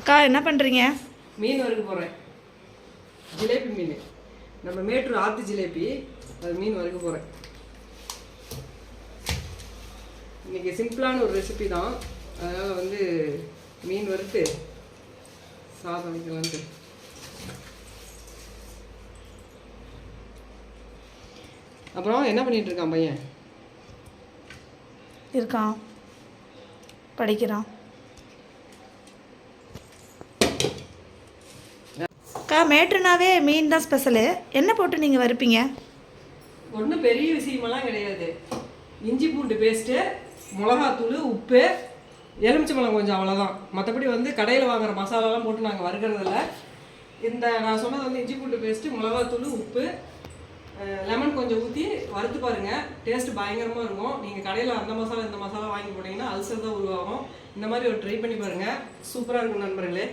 அக்கா என்ன பண்ணுறீங்க மீன் வறுக்க போகிறேன் ஜிலேபி மீன். நம்ம மேட்டூர் ஆத்து ஜிலேபி அது மீன் வறுக்க போகிறேன் இன்னைக்கு சிம்பிளான ஒரு ரெசிபி தான். அதனால் வந்து மீன் வறுத்து சாதம் வைக்கலான்ட்டு அப்புறம் என்ன பண்ணிட்டு இருக்கான் பையன்? இருக்கான். படிக்கிறான். அக்கா மேட்ருனாவே மீன் தான் ஸ்பெஷலு என்ன போட்டு நீங்கள் வறுப்பீங்க? ஒன்றும் பெரிய விஷயமெல்லாம் கிடையாது. இஞ்சி பூண்டு பேஸ்ட்டு மிளகாத்தூள் உப்பு எலுமிச்சம்பழம் கொஞ்சம் அவ்வளோதான் மற்றபடி வந்து கடையில் வாங்குற மசாலாலாம் போட்டு நாங்கள் வறுக்கிறதில்ல. இந்த நான் சொன்னது வந்து இஞ்சி பூண்டு பேஸ்ட்டு மிளகாத்தூள் உப்பு லெமன் கொஞ்சம் ஊற்றி வறுத்து பாருங்கள் டேஸ்ட் பயங்கரமாக இருக்கும். நீங்கள் கடையில் அந்த மசாலா இந்த மசாலா வாங்கி போட்டிங்கன்னா அல்சர் தான் உருவாகும். இந்த மாதிரி ஒரு ட்ரை பண்ணி பாருங்கள் சூப்பராக இருக்கும் நண்பர்களே.